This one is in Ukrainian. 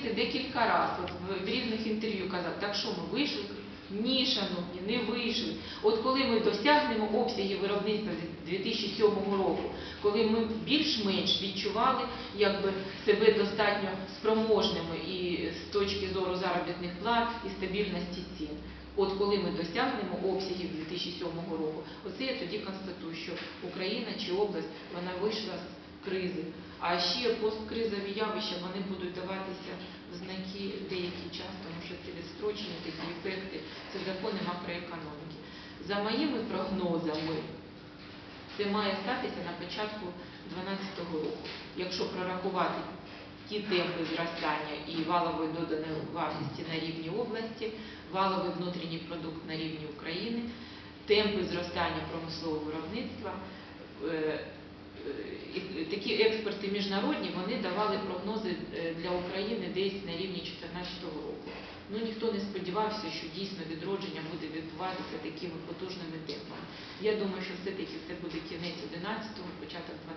журналісти декілька разів в- різних інтерв'ю казали, так що ми вийшли? Ні, шановні, не вийшли. От коли ми досягнемо обсяги виробництва з 2007 року, коли ми більш-менш відчували якби, себе достатньо спроможними і з точки зору заробітних плат і стабільності цін. От коли ми досягнемо обсягів 2007 року, оце я тоді констатую, що Україна чи область вона вийшла з кризи. А ще посткризові явища вони будуть даватися в знаки деякий час, тому що це відстрочені такі ефекти, це закони макроекономіки. За моїми прогнозами, це має статися на початку 2012 року. Якщо прорахувати ті темпи зростання і валової доданої вартості на рівні області, валовий внутрішній продукт на рівні України, темпи зростання промислового виробництва, е, такі експерти міжнародні вони давали прогнози е, для України десь на рівні 2014 року. Ну ніхто не сподівався, що дійсно відродження буде відбуватися такими потужними темпами. Я думаю, що все-таки це буде кінець 11-го, початок 12